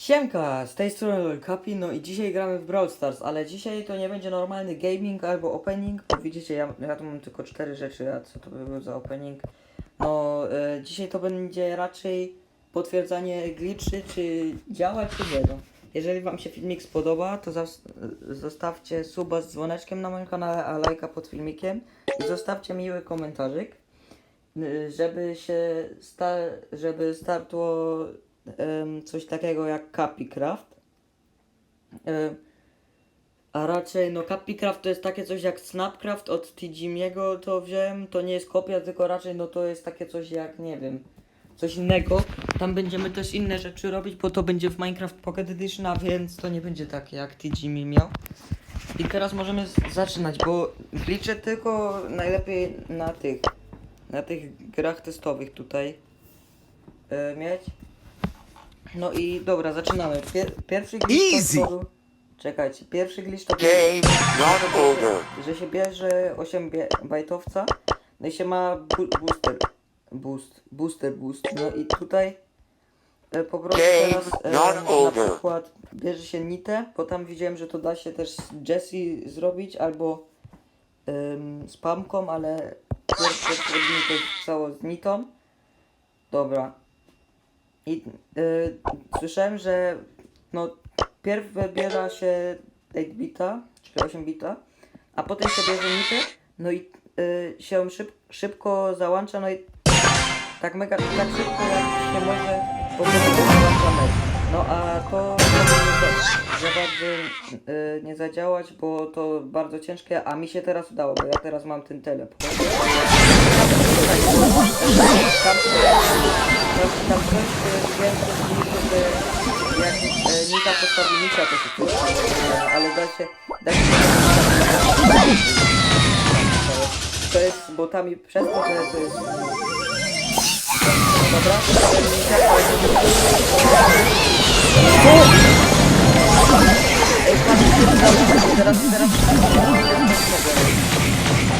Siemka, z tej strony Lolkapi, no i dzisiaj gramy w Brawl Stars, ale dzisiaj to nie będzie normalny gaming albo opening, bo widzicie, ja, ja tu mam tylko cztery rzeczy, a co to by był za opening? No, e, dzisiaj to będzie raczej potwierdzanie glitchy, czy działa, czy nie, no. Jeżeli wam się filmik spodoba, to zostawcie suba z dzwoneczkiem na moim kanale, a lajka pod filmikiem i zostawcie miły komentarzyk, y, żeby się sta- żeby startło coś takiego jak Capicraft. A raczej, no Capicraft to jest takie coś jak Snapcraft od Tijimiego to wziąłem, to nie jest kopia, tylko raczej no to jest takie coś jak, nie wiem, coś innego. Tam będziemy też inne rzeczy robić, bo to będzie w Minecraft Pocket Edition, a więc to nie będzie takie jak Tijimi miał. I teraz możemy zaczynać, bo liczę tylko najlepiej na tych, na tych grach testowych tutaj e, mieć. No i dobra, zaczynamy. Pier pierwszy glitch Easy. to. Czekajcie, pierwszy glitch to Game not over. że się bierze 8 bie- bajtowca, no i się ma bu booster, boost, booster boost, no i tutaj e, po prostu Game teraz e, not na over. przykład bierze się nitę, bo tam widziałem, że to da się też z Jessie zrobić albo z pamką, ale pierwsze zrobimy to cało z nitą. Dobra. I y, słyszałem, że no pierw wybiera się 8-bita, czyli 8-bita, a potem się bierze nitę, no i y, się szyb, szybko załącza, no i tak mega, tak szybko jak się może po prostu załącza. No a to za bardzo y, nie zadziałać, bo to bardzo ciężkie, a mi się teraz udało, bo ja teraz mam ten teleport. Tam, coś y, że że jak e, Nika postawi to się coś ale da się, da się to jest botami przez to, że to jest Dobra, postawię Nika, ale Ej, patrz, teraz, teraz, teraz, Aha,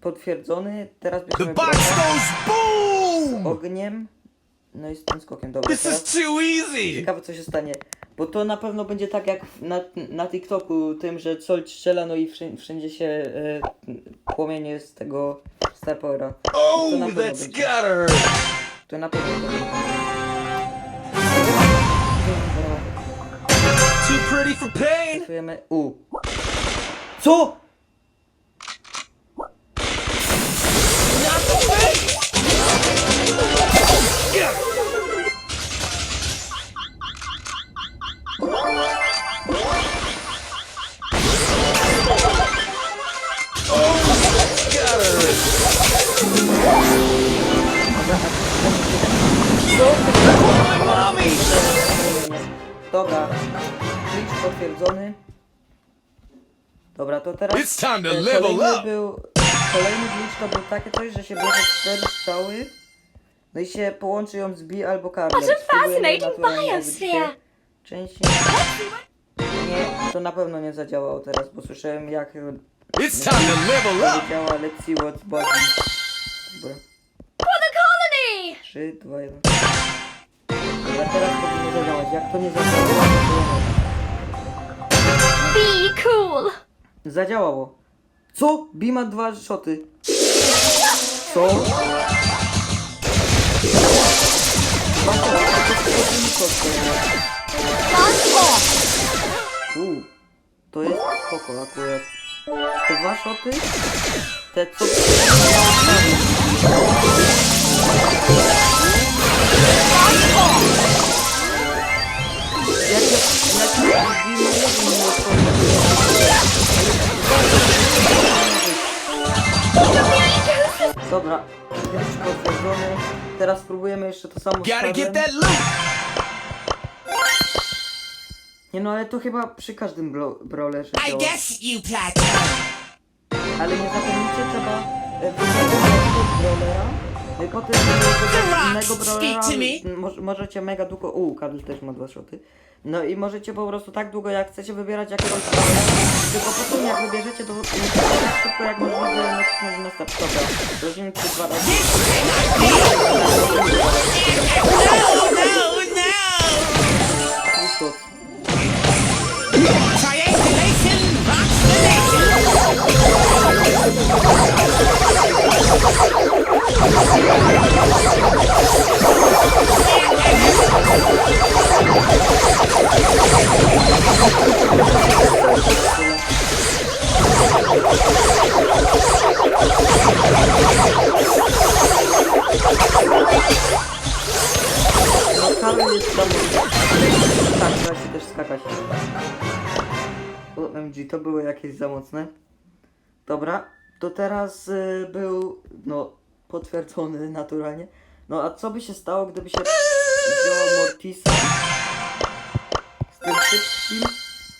potwierdzony. Teraz The bierzemy box goes boom! ogniem. No i z tym skokiem. Dobra, This teraz is too easy! ciekawe co się stanie. Bo to na pewno będzie tak jak na, na TikToku, tym, że Colt strzela, no i wszędzie, wszędzie się e, płomienie z tego Star Powera. Oh, To na pewno that's będzie. gutter! To na pewno to będzie. Too pretty for pain! U. Co? Dobra. Glitch potwierdzony. Dobra, to teraz... It's time to e, level kolejny up. Był, kolejny glitch to był takie coś, że się bierze cztery strzały, no i się połączy ją z B albo a Spróbujemy fascinating biosphere. Części... Nie, to na pewno nie zadziałało teraz, bo słyszałem jak It's time to level up! działa lekcji od Boggy. Dobra. For the colony! 3, 2, 1. Dobra, teraz powinno zadziałać. Jak to nie zadziałało, to Be cool! Zadziałało. Co? B ma dwa szoty. Co? Dwa szoty, to jest tylko jeden shot, Gun off! to jest. U, To jest spoko akurat. Te dwa szoty? Te co? Dobra, glitch potwierdzony. Teraz spróbujemy jeszcze to samo z! Nie no, ale to chyba przy każdym bro brawlerze I działa. guess you plateau. Ale nie zapomnijcie, trzeba e, wybrać brawlera. E, Potem wybrać innego brawlera. speak to me. m, Może, możecie mega długo... U, Karol też ma dwa shoty. No i możecie po prostu tak długo, jak chcecie wybierać jakiegoś brawlera. Tylko potem jak wybierzecie, to tak szybko jak możliwe nacisnąć na start stopa. Rozumiem, czy dwa razy. No, no, no. Full Karol jest tam. Tak, trzeba się też skakać. OMG, to było jakieś za mocne. Dobra, to teraz y, był, no, potwierdzony naturalnie. No a co by się stało, gdyby się wzięło Mortisa z tym szybkim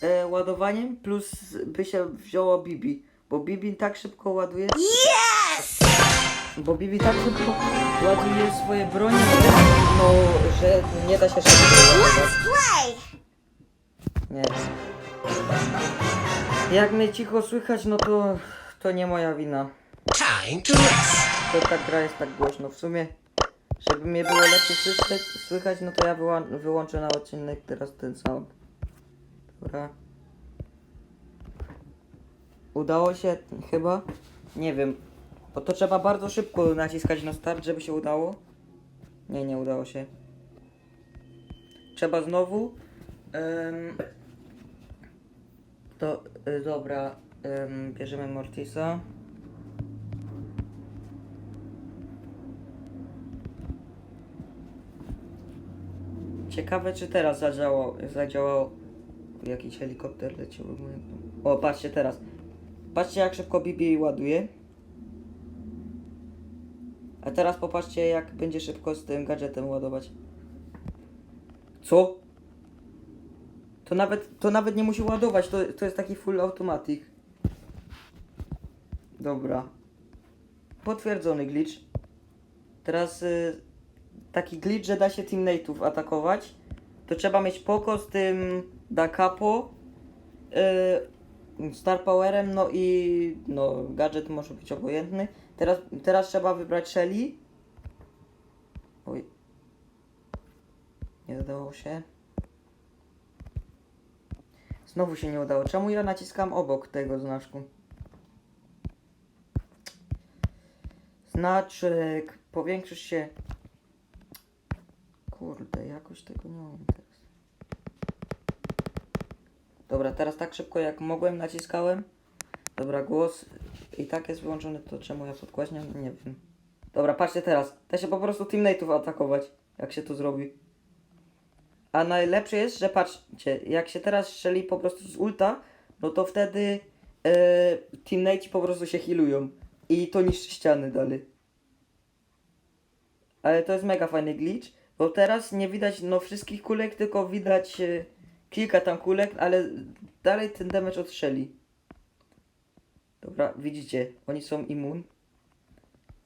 e, ładowaniem, plus by się wzięło Bibi, bo Bibi tak szybko ładuje. Yes! Bo Bibi tak szybko ładuje swoje bronie, że, no, że nie da się szybko ładować. Play. Nie. Jak mnie cicho słychać, no to to nie moja wina. Time to rest. To ta gra jest tak głośno. W sumie, żeby mnie było lepiej słyszeć, słychać, no to ja wyłączę na odcinek teraz ten sound. Dobra. Udało się chyba? Nie wiem. Bo to trzeba bardzo szybko naciskać na start, żeby się udało. Nie, nie udało się. Trzeba znowu. Em, to y, dobra. em, bierzemy Mortisa. Ciekawe czy teraz zadziałało. zadziałało. Jakiś helikopter leciał. O, patrzcie teraz. Patrzcie jak szybko Bibi ładuje. A teraz popatrzcie jak będzie szybko z tym gadżetem ładować. Co? To nawet, to nawet nie musi ładować, to, to jest taki full automatic. Dobra. Potwierdzony glitch. Teraz y, taki glitch, że da się teammateów atakować. To trzeba mieć poko z tym da capo. Y, Star Powerem, no i no, gadżet może być obojętny. Teraz, teraz trzeba wybrać Shelly. Oj. Nie udało się. Znowu się nie udało. Czemu ja naciskam obok tego znaczku? Znaczek. Powiększysz się. Kurde, jakoś tego nie mam teraz. Dobra, teraz tak szybko jak mogłem naciskałem. Dobra, głos i tak jest wyłączony, to czemu ja podgłaśniam? Nie wiem. Dobra, patrzcie teraz. Da się po prostu teammateów atakować, jak się to zrobi. A najlepsze jest, że patrzcie, jak się teraz strzeli po prostu z ulta, no to wtedy e, teammateci po prostu się healują. I to niszczy ściany dalej. Ale to jest mega fajny glitch, bo teraz nie widać no wszystkich kulek, tylko widać e, kilka tam kulek, ale dalej ten damage odstrzeli. Dobra, widzicie, oni są immun.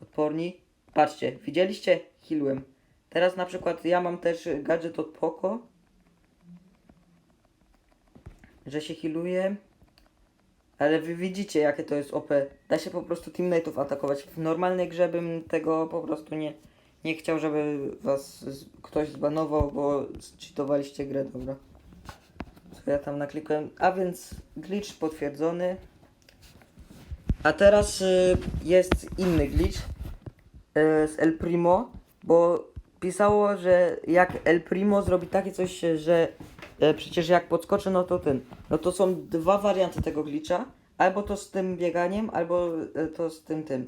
Odporni. Patrzcie, widzieliście? Healłem. Teraz na przykład ja mam też gadżet od Poco. Że się healuje. Ale wy widzicie jakie to jest OP. Da się po prostu teammateów atakować. W normalnej grze bym tego po prostu nie, nie chciał, żeby was ktoś zbanował, bo cheatowaliście grę, dobra. Co ja tam naklikłem? A więc glitch potwierdzony. A teraz y, jest inny glitch y, z El Primo, bo pisało, że jak El Primo zrobi takie coś, że y, przecież jak podskoczy, no to ten. No to są dwa warianty tego glitcha. Albo to z tym bieganiem, albo y, to z tym tym.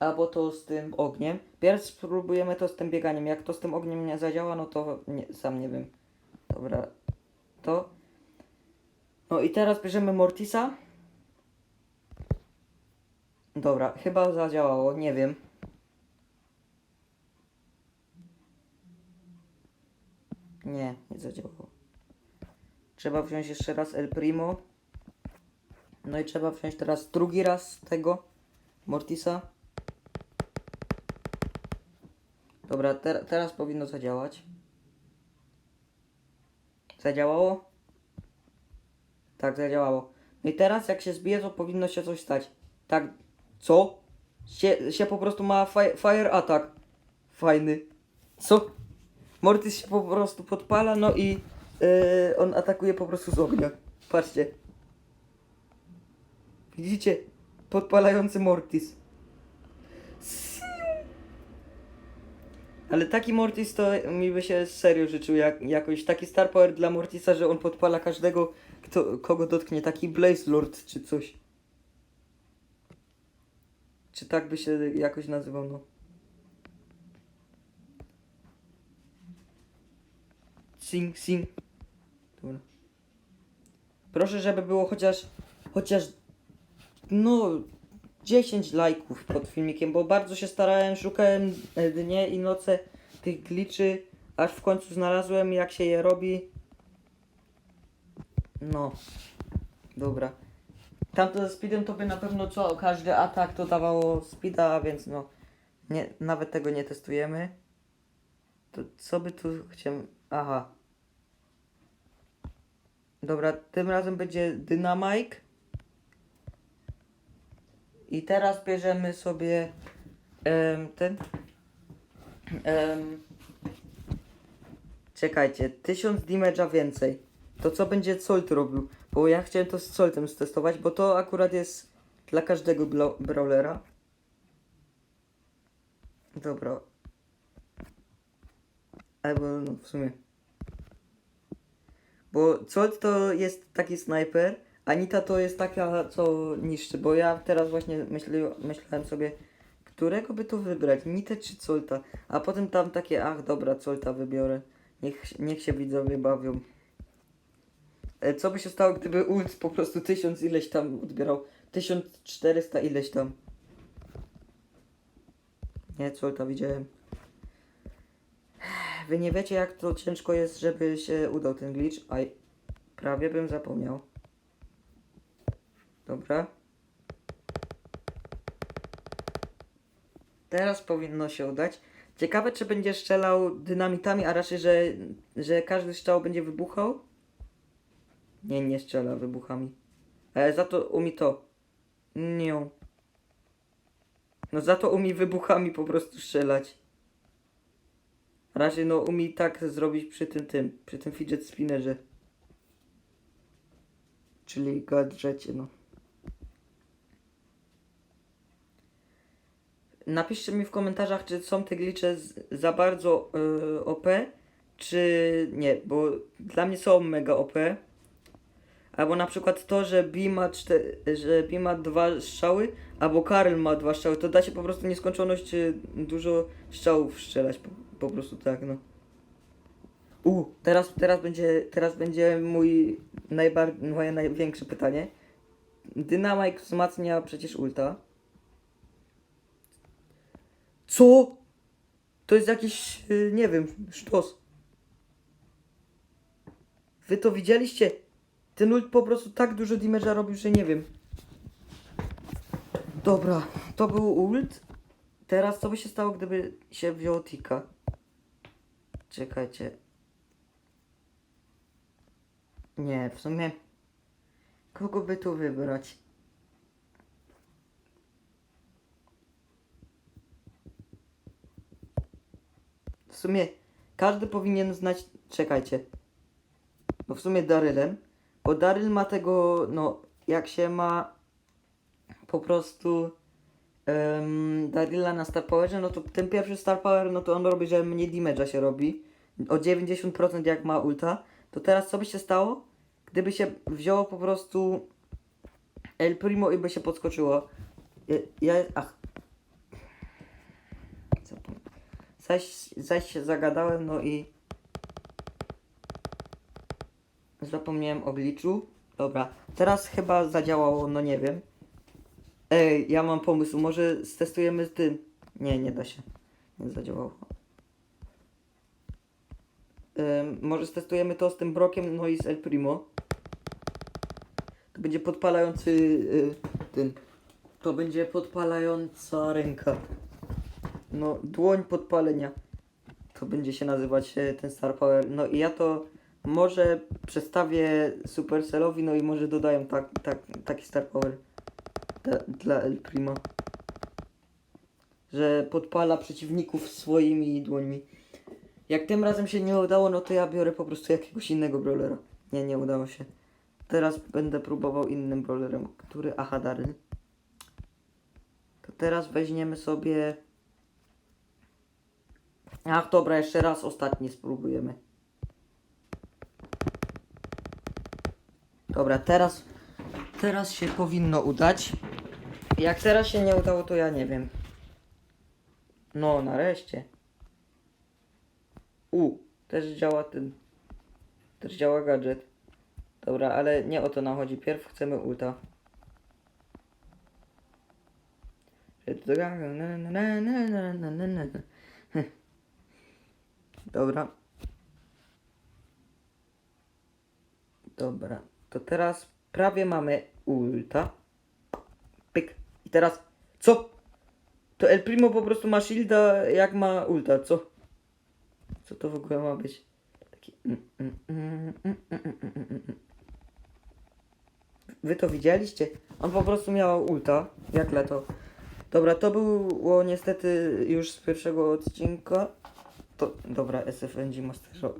Albo to z tym ogniem. Pierw spróbujemy to z tym bieganiem. Jak to z tym ogniem nie zadziała, no to nie, sam nie wiem. Dobra. To. No i teraz bierzemy Mortisa. Dobra, chyba zadziałało, nie wiem. Nie, nie zadziałało. Trzeba wziąć jeszcze raz El Primo. No i trzeba wziąć teraz drugi raz tego Mortisa. Dobra, ter teraz powinno zadziałać. Zadziałało? Tak, zadziałało. No i teraz jak się zbije, to powinno się coś stać. Tak, co? Się, się po prostu ma fi fire attack. Fajny. Co? Mortis się po prostu podpala, no i yy, on atakuje po prostu z ognia. Patrzcie. Widzicie? Podpalający Mortis. Ale taki Mortis to mi by się serio życzył jak, jakoś taki Star Power dla Mortisa, że on podpala każdego, kto, kogo dotknie. Taki Blaze Lord czy coś. Czy tak by się jakoś nazywał, no. Sing, sing. Dobra. Proszę, żeby było chociaż, chociaż, no, 10 lajków pod filmikiem, bo bardzo się starałem, szukałem dnie i noce tych glitchy, aż w końcu znalazłem jak się je robi. No. Dobra. Tamto ze speedem to by na pewno co, każdy atak to dawało speeda, więc no, nie, nawet tego nie testujemy. To co by tu chciałem, aha. Dobra, tym razem będzie Dynamike. I teraz bierzemy sobie em, ten. Em, czekajcie, 1000 damage'a więcej. To co będzie Colt robił? Bo ja chciałem to z Coltem stestować, bo to akurat jest dla każdego brawlera. Dobra. Albo no w sumie. Bo Colt to jest taki snajper, Anita to jest taka, co niszczy, bo ja teraz właśnie myśli, myślałem sobie, którego by tu wybrać, Nitę czy Colta, a potem tam takie, ach dobra, Colta wybiorę, niech, niech się widzowie bawią. E, Co by się stało, gdyby ult po prostu tysiąc ileś tam odbierał, 1400 ileś tam. Nie, Colta widziałem. Wy nie wiecie jak to ciężko jest, żeby się udał ten glitch, a prawie bym zapomniał. Dobra. Teraz powinno się udać. Ciekawe, czy będzie strzelał dynamitami, a raczej, że, że każdy strzał będzie wybuchał. Nie, nie strzela wybuchami. Ale za to umie to. Nie. No za to umie wybuchami po prostu strzelać. Raczej no umie tak zrobić przy tym tym, przy tym fidget spinnerze. Czyli gadżecie, no. Napiszcie mi w komentarzach, czy są te glitche z, za bardzo y, OP, czy nie, bo dla mnie są mega OP. Albo na przykład to, że B ma, że B ma dwa strzały, albo Karel ma dwa strzały, to da się po prostu nieskończoność y, dużo strzałów strzelać, po, po prostu tak, no. U, teraz, teraz będzie, teraz będzie mój najbar, moje największe pytanie. Dynamite wzmacnia przecież ulta. Co? To jest jakiś, y, nie wiem, sztos. Wy to widzieliście? Ten ult po prostu tak dużo damage'a robił, że nie wiem. Dobra, to był ult. Teraz co by się stało, gdyby się wziął tika? Czekajcie. Nie, w sumie... Kogo by tu wybrać? Sumie każdy powinien znać. Czekajcie. Bo w sumie Darylem. Bo Daryl ma tego, no, jak się ma po prostu um, Daryla na Star Powerze, no to ten pierwszy Star Power, no to on robi, że mniej damage'a się robi. O 90% jak ma ulta. To teraz co by się stało? Gdyby się wzięło po prostu El Primo i by się podskoczyło. Ja, ja ach. Zaś, zaś się zagadałem, no i zapomniałem o glitchu. Dobra, teraz chyba zadziałało, no nie wiem. Ej, ja mam pomysł, może stestujemy tym. Nie, nie da się. Nie zadziałało. Może stestujemy to z tym Brokiem, no i z El Primo. To będzie podpalający y, ten. To będzie podpalająca ręka. No, dłoń podpalenia. To będzie się nazywać e, ten Star Power. No i ja to może przestawię Supercellowi, no i może dodają tak, tak, taki Star Power dla, dla El Primo. Że podpala przeciwników swoimi dłońmi. Jak tym razem się nie udało, no to ja biorę po prostu jakiegoś innego brawlera. Nie, nie udało się. Teraz będę próbował innym brawlerem, który... Aha, Daryl. To teraz weźmiemy sobie... Ach, dobra, jeszcze raz ostatni spróbujemy. Dobra, teraz... Teraz się powinno udać. Jak teraz się nie udało, to ja nie wiem. No, nareszcie. U, też działa ten. Też działa gadżet. Dobra, ale nie o to nam chodzi. Pierw chcemy ulta. Dobra. Dobra, to teraz prawie mamy ulta. Pyk. I teraz co? To El Primo po prostu ma shielda jak ma ulta, co? Co to w ogóle ma być? Taki... Wy to widzieliście? On po prostu miał ulta, jak leto. Dobra, to było niestety już z pierwszego odcinka. To, dobra, SFNG, Mastero,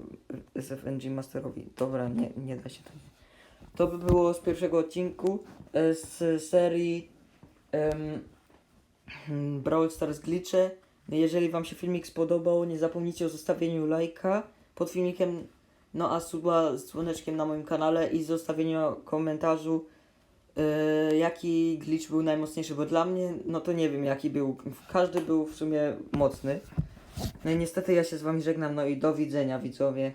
SFNG Masterowi. Dobra, nie, nie da się to. To by było z pierwszego odcinku e, z serii Hmm, Brawl Stars Glitche. Jeżeli Wam się filmik spodobał, nie zapomnijcie o zostawieniu lajka pod filmikiem, no a suba z dzwoneczkiem na moim kanale i zostawieniu komentarzu, yy, jaki glitch był najmocniejszy, bo dla mnie, no to nie wiem jaki był, każdy był w sumie mocny. No i niestety ja się z Wami żegnam, no i do widzenia widzowie.